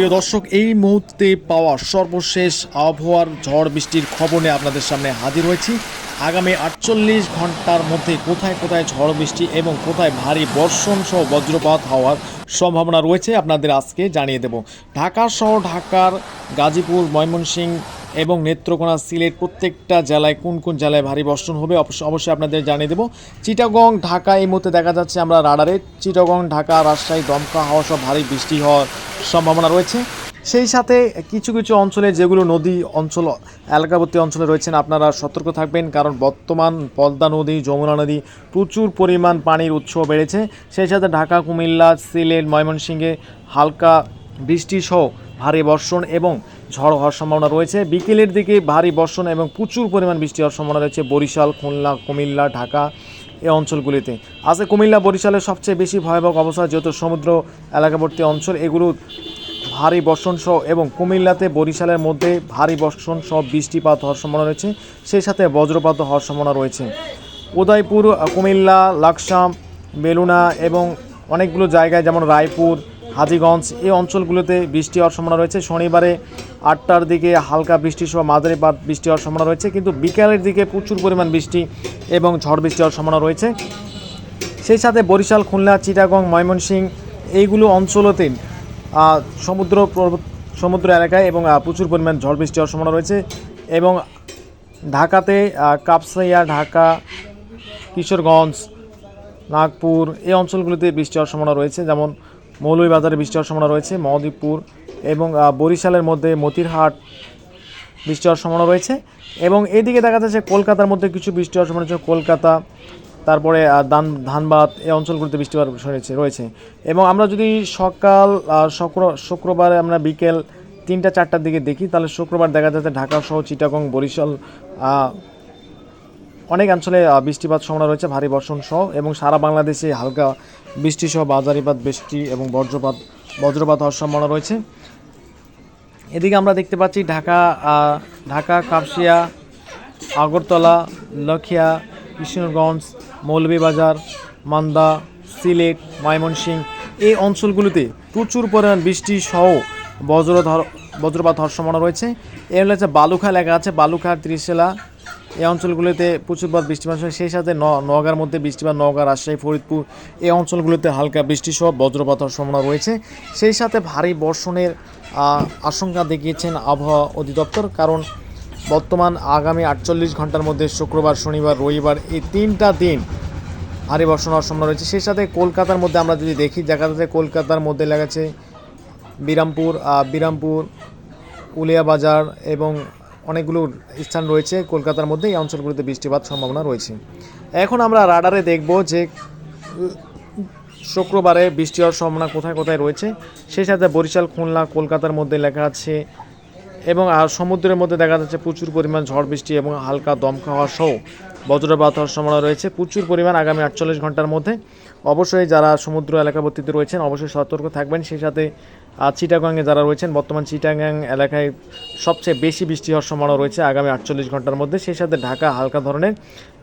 প্রিয় দর্শক, এই মুহূর্তে পাওয়া সর্বশেষ আবহাওয়ার ঝড় বৃষ্টির খবর নিয়ে আপনাদের সামনে হাজির হয়েছি। আগামী আটচল্লিশ ঘণ্টার মধ্যে কোথায় কোথায় ঝড় বৃষ্টি এবং কোথায় ভারী বর্ষণ সহ বজ্রপাত হওয়ার সম্ভাবনা রয়েছে, আপনাদের আজকে জানিয়ে দেব। ঢাকা সহ ঢাকার গাজীপুর, ময়মনসিংহ এবং নেত্রকোনা সিলেট প্রত্যেকটা জেলায় কোন কোন জেলায় ভারী বর্ষণ হবে অবশ্য- অবশ্যই আপনাদের জানিয়ে দেবো। চিটাগং, ঢাকা, এই মুহূর্তে দেখা যাচ্ছে আমরা রাডারে। চিটাগং, ঢাকা, রাজশাহী, দমকা হাওয়া সব ভারী বৃষ্টি হওয়ার সম্ভাবনা রয়েছে। সেই সাথে কিছু কিছু অঞ্চলে যেগুলো নদী অঞ্চল, এলাকাবর্তী অঞ্চলে রয়েছেন, আপনারা সতর্ক থাকবেন কারণ বর্তমান পদ্মা নদী, যমুনা নদী প্রচুর পরিমাণ পানির উৎস বেড়েছে। সেই সাথে ঢাকা, কুমিল্লা, সিলেট, ময়মনসিংহে হালকা বৃষ্টি সহ ভারী বর্ষণ এবং ঝড় হওয়ার সম্ভাবনা রয়েছে। বিকেলের দিকে ভারী বর্ষণ এবং প্রচুর পরিমাণ বৃষ্টি হওয়ার সম্ভাবনা রয়েছে বরিশাল, খুলনা, কুমিল্লা, ঢাকা এই অঞ্চলগুলিতে। আজকে কুমিল্লা, বরিশালের সবচেয়ে বেশি ভয়াবহ অবস্থা যেহেতু সমুদ্র এলাকাবর্তী অঞ্চল এগুলো ভারী বর্ষণ সহ এবং কুমিল্লাতে বরিশালের মধ্যে ভারী বর্ষণ সহ বৃষ্টিপাত হওয়ার সম্ভাবনা রয়েছে। সেই সাথে বজ্রপাত হওয়ার সম্ভাবনা রয়েছে। উদয়পুর, কুমিল্লা, লাকসাম বেলুনা এবং অনেকগুলো জায়গায় যেমন রায়পুর হাজীগঞ্জ, এই অঞ্চলগুলোতে বৃষ্টি হওয়ার সম্ভাবনা রয়েছে। শনিবারে আটটার দিকে হালকা বৃষ্টি সহ মাঝারি পাত বৃষ্টি হওয়ার সম্ভাবনা রয়েছে, কিন্তু বিকালের দিকে প্রচুর পরিমাণ বৃষ্টি এবং ঝড় বৃষ্টি হওয়ার সম্ভাবনা রয়েছে। সেই সাথে বরিশাল, খুলনা, চিটাগং, ময়মনসিংহ, এইগুলো অঞ্চলতে সমুদ্র সমুদ্র এলাকায় এবং প্রচুর পরিমাণ ঝড় বৃষ্টি হওয়ার সম্ভাবনা রয়েছে এবং ঢাকাতে কাপসাইয়া, ঢাকা, কিশোরগঞ্জ, নাগপুর, এই অঞ্চলগুলিতে বৃষ্টি হওয়ার সম্ভাবনা রয়েছে। যেমন মৌলভীবাজারে বৃষ্টি হওয়ার সম্ভাবনা রয়েছে মহদীপপুর এবং বরিশালের মধ্যে মতিরহাট বৃষ্টি হওয়ার সম্ভাবনা রয়েছে এবং এদিকে দেখা যাচ্ছে কলকাতার মধ্যে কিছু বৃষ্টি হওয়ার সম্ভাবনা রয়েছে, কলকাতা, তারপরে দান, ধানবাদ এই অঞ্চলগুলিতে বৃষ্টি হওয়ার রয়েছে এবং আমরা যদি সকাল শুক্র, শুক্রবারে আমরা বিকেল তিনটা, চারটার দিকে দেখি, তাহলে শুক্রবার দেখা যাচ্ছে ঢাকা সহ চিটাগং, বরিশাল অনেক অঞ্চলে বৃষ্টিপাত সম্ভাবনা রয়েছে, ভারী বর্ষণ সহ, এবং সারা বাংলাদেশে হালকা বৃষ্টি সহ বাজারিপাত, বৃষ্টি এবং বজ্রপাত বজ্রপাত হওয়ার সম্ভাবনা রয়েছে। এদিকে আমরা দেখতে পাচ্ছি ঢাকা ঢাকা, কাপসিয়া, আগরতলা, লখিয়া কিশোরগঞ্জ মৌলভীবাজার, মান্দা, সিলেট, ময়মনসিংহ, এই অঞ্চলগুলোতে প্রচুর পরিমাণ বৃষ্টি সহ বজ্রধর, বজ্রপাত হওয়ার সম্ভাবনা রয়েছে। এর হচ্ছে বালুখা লেখা আছে বালুখা ত্রিশেলা এই অঞ্চলগুলোতে প্রচুরবার বৃষ্টিপাত হয় সেই সাথে নওগাঁর মধ্যে বৃষ্টিপাত নওগাঁ, রাজশাহী, ফরিদপুর এই অঞ্চলগুলোতে হালকা বৃষ্টি সহ বজ্রপাত সম্ভাবনা রয়েছে। সেই সাথে ভারী বর্ষণের আশঙ্কা দেখিয়েছেন আবহাওয়া অধিদপ্তর। কারণ বর্তমান আগামী আটচল্লিশ ঘণ্টার মধ্যে শুক্রবার, শনিবার, রবিবার এই তিনটা দিন ভারী বর্ষণ হওয়ার সম্ভাবনা রয়েছে। সেই সাথে কলকাতার মধ্যে আমরা যদি দেখি, দেখা যাচ্ছে কলকাতার মধ্যে লেগেছে বিরামপুর বিরামপুর, উলিয়াবাজার এবং অনেকগুলো স্থান রয়েছে কলকাতার মধ্যে, এই অঞ্চলগুলোতে বৃষ্টিপাত সম্ভাবনা রয়েছে। এখন আমরা রাডারে দেখব যে, শুক্রবারে বৃষ্টি হওয়ার সম্ভাবনা কোথায় কোথায় রয়েছে। সেই সাথে বরিশাল, খুলনা, কলকাতার মধ্যে লেখা আছে এবং আর সমুদ্রের মধ্যে দেখা যাচ্ছে প্রচুর পরিমাণ ঝড় বৃষ্টি এবং হালকা দমকা হওয়া সহ বজ্রপাত হওয়ার সম্ভাবনা রয়েছে। প্রচুর পরিমাণ আগামী আটচল্লিশ ঘণ্টার মধ্যে অবশ্যই যারা সমুদ্র এলাকাবর্তীতে রয়েছেন, অবশ্যই সতর্ক থাকবেন। সেই সাথে চিটাগাংয়ে যারা রয়েছেন, বর্তমান চিটাগাং এলাকায় সবচেয়ে বেশি বৃষ্টি হওয়ার সম্ভাবনা রয়েছে আগামী আটচল্লিশ ঘণ্টার মধ্যে। সেই সাথে ঢাকা হালকা ধরনের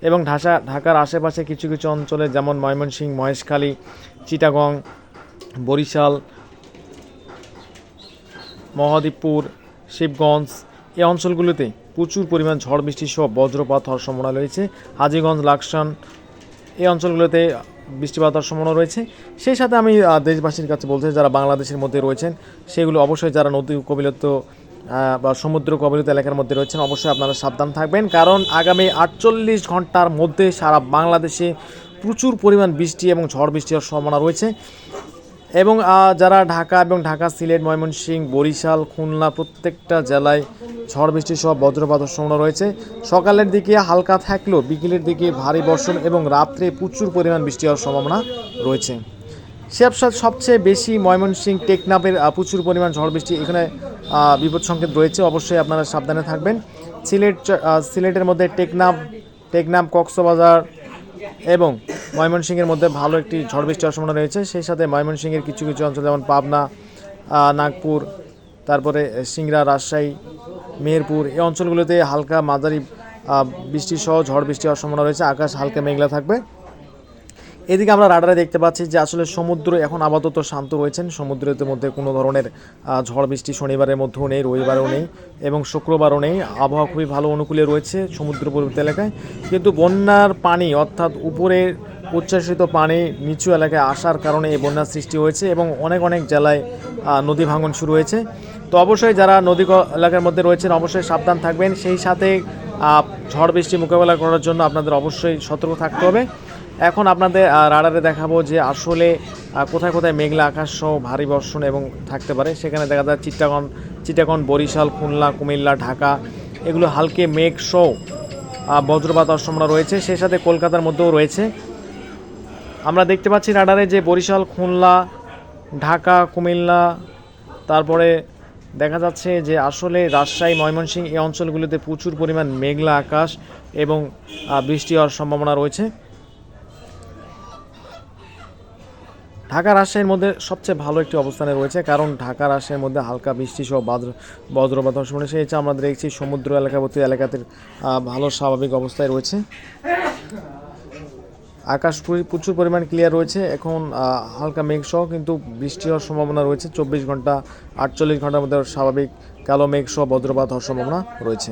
এবং ঢাকা ঢাকার আশেপাশে কিছু কিছু অঞ্চলে যেমন ময়মনসিংহ, মহেশখালী, চিটাগং, বরিশাল মহাদীপপুর শিবগঞ্জ, এই অঞ্চলগুলোতে প্রচুর পরিমাণ ঝড় বৃষ্টি সহ বজ্রপাত হওয়ার সম্ভাবনা রয়েছে। হাজীগঞ্জ, লাকসান, এই অঞ্চলগুলোতে বৃষ্টিপাত হওয়ার সম্ভাবনা রয়েছে। সেই সাথে আমি দেশবাসীর কাছে বলতে যারা বাংলাদেশের মধ্যে রয়েছেন সেগুলো অবশ্যই যারা নদী কবিলত আহ, বা সমুদ্র কবিলত এলাকার মধ্যে রয়েছেন অবশ্যই আপনারা সাবধান থাকবেন। কারণ আগামী আটচল্লিশ ঘণ্টার মধ্যে সারা বাংলাদেশে প্রচুর পরিমাণ বৃষ্টি এবং ঝড় বৃষ্টি হওয়ার সম্ভাবনা রয়েছে। এবং যারা ঢাকা এবং ঢাকা সিলেট, ময়মনসিংহ, বরিশাল, খুলনা প্রত্যেকটা জেলায় ঝড় বৃষ্টি সহ বজ্রপাতের সম্ভাবনা রয়েছে। সকালের দিকে হালকা থাকলেও বিকেলের দিকে ভারী বর্ষণ এবং রাত্রে প্রচুর পরিমাণ বৃষ্টি হওয়ার সম্ভাবনা রয়েছে। সেবসাদ সবচেয়ে বেশি ময়মনসিংহ টেকনাফের প্রচুর পরিমাণ ঝড় বৃষ্টি এখানে বিপদ সংকেত রয়েছে। অবশ্যই আপনারা সাবধানে থাকবেন। সিলেট সিলেটের মধ্যে টেকনাফ টেকনাফ, কক্সবাজার এবং ময়মনসিংহের মধ্যে ভালো একটি ঝড় বৃষ্টি সম্ভাবনা রয়েছে। সেই সাথে ময়মনসিংহের কিছু কিছু অঞ্চল, যেমন পাবনা নাগপুর, তারপরে সিংড়া, রাজশাহী, মেহেরপুর, এই অঞ্চলগুলোতে হালকা মাঝারি বৃষ্টি সহ ঝড় বৃষ্টি হওয়ার সম্ভাবনা রয়েছে। আকাশ হালকা মেঘলা থাকবে। এদিকে আমরা রাডারে দেখতে পাচ্ছি যে আসলে সমুদ্র এখন আপাতত শান্ত রয়েছেন সমুদ্রের মধ্যে কোনো ধরনের ঝড় বৃষ্টি শনিবারের মধ্যেও নেই, রবিবারও নেই এবং শুক্রবারও নেই। আবহাওয়া খুবই ভালো অনুকূলে রয়েছে সমুদ্র পূর্ববর্তী এলাকায়। কিন্তু বন্যার পানি অর্থাৎ উপরে উচ্ছ্বাসিত পানি নিচু এলাকায় আসার কারণে এই বন্যার সৃষ্টি হয়েছে এবং অনেক অনেক জেলায় নদী ভাঙন শুরু হয়েছে। তো অবশ্যই যারা নদী এলাকার মধ্যে রয়েছেন অবশ্যই সাবধান থাকবেন। সেই সাথে ঝড় বৃষ্টি মোকাবেলা করার জন্য আপনাদের অবশ্যই সতর্ক থাকতে হবে। এখন আপনাদের রাডারে দেখাবো যে আসলে কোথায় কোথায় মেঘলা আকাশ সহ ভারী বর্ষণ এবং থাকতে পারে। সেখানে দেখা যায় চিটাগন চিটাগন বরিশাল, খুলনা, কুমিল্লা, ঢাকা, এগুলো হালকে মেঘ সহ বজ্রপাত সম্ভাবনা রয়েছে। সেই সাথে কলকাতার মধ্যেও রয়েছে। আমরা দেখতে পাচ্ছি রাডারে যে বরিশাল, খুলনা, ঢাকা, কুমিল্লা, তারপরে দেখা যাচ্ছে যে আসলে রাজশাহী, ময়মনসিংহ এই অঞ্চলগুলিতে প্রচুর পরিমাণ মেঘলা আকাশ এবং বৃষ্টি হওয়ার সম্ভাবনা রয়েছে। ঢাকা রাজশাহীর মধ্যে সবচেয়ে ভালো একটি অবস্থানে রয়েছে, কারণ ঢাকা রাজশাহীর মধ্যে হালকা বৃষ্টি সহ বজ্র বজ্রপাত সম্ভাবনা সেই আমরা দেখছি, সমুদ্র এলাকাবর্তী এলাকাতে ভালো স্বাভাবিক অবস্থায় রয়েছে। আকাশ প্রচুর পরিমাণ ক্লিয়ার রয়েছে। এখন হালকা মেঘ সহ কিন্তু বৃষ্টি হওয়ার সম্ভাবনা রয়েছে। চব্বিশ ঘণ্টা আটচল্লিশ ঘণ্টার মধ্যে স্বাভাবিক কালো মেঘ সহ বজ্রপাত হওয়ার সম্ভাবনা রয়েছে।